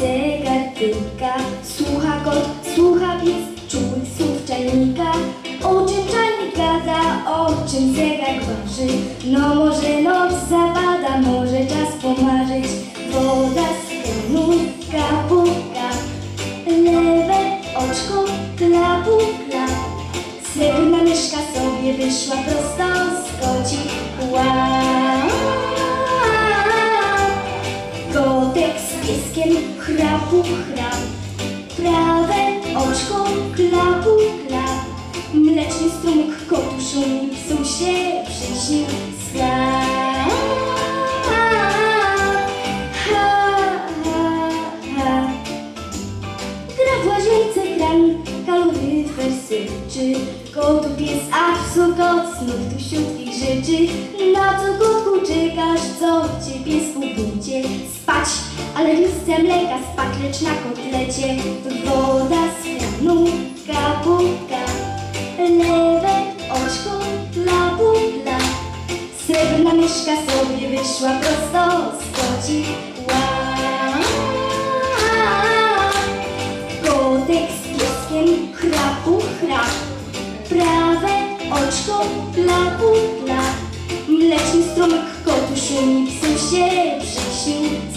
zegar tyka, słucha kot, słucha pies, czuły słów czajnika. O czym czajnik gada, o czym zegar waży? No może noc zapada, może czas pomarzyć. Woda z kanulka puka, lewe oczko klapu klap. Srebrna myszka sobie wyszła prosto pieskiem chrapu chrap. Prawe oczko klapu klap. Mleczny strumyk kotu szumi, psu się przyśnił ha. Gra w łazience kran, kaloryfer syczy Kotu pies, a psu kot, znów tu wśród ich rzeczy. Na co kotku czekasz, co cię piesku budzie Spać, ale nie chce mleka spać, lecz na kotlecie. Woda z kranu, kapuka Lewe oczko, lapu, la Srebrna myszka sobie wyszła prosto z koci oczko klapu klap Mleczny strumyk kotu szumi Psu się przyśnił